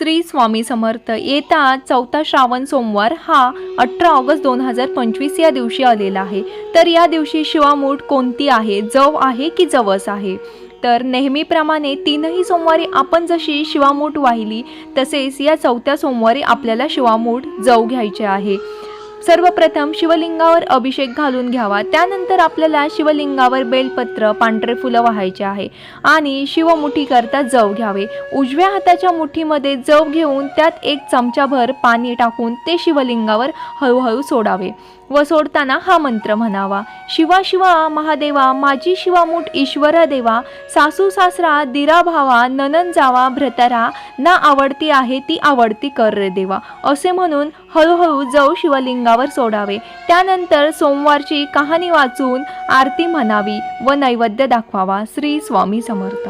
श्री स्वामी समर्थ. येता चौथा श्रावण सोमवार हा अठरा ऑगस्ट दोन हजार पंचवीस या दिवशी आलेला आहे. तर या दिवशी शिवामूठ कोणती आहे? जव आहे की जवस आहे? तर नेहमीप्रमाणे तीनही सोमवारी आपण जशी शिवामूठ वाहिली तसेच या चौथ्या सोमवारी आपल्याला शिवामूठ जव घ्यायचे आहे. सर्वप्रथम शिवलिंगावर अभिषेक घालून घ्यावा. त्यानंतर आपल्याला शिवलिंगावर बेलपत्र पांढरे फुलं व्हायचे आहे आणि शिवमुठीकरता जव घ्यावे. उजव्या हाताच्या मुठीमध्ये जव घेऊन त्यात एक चमचाभर पाणी टाकून ते शिवलिंगावर हळूहळू सोडावे व सोडताना हा मंत्र म्हणावा. शिवा शिवा महादेवा माझी शिवामूठ ईश्वर देवा सासू सासरा दिरा भावा ननन जावा भ्रतरा ना आवडती आहे ती आवडती कर रे देवा. असे म्हणून हळूहळू जव अंगावर सोडावे. त्यानंतर सोमवारची कहाणी वाचून आरती म्हणावी व नैवेद्य दाखवावा. श्री स्वामी समर्थ.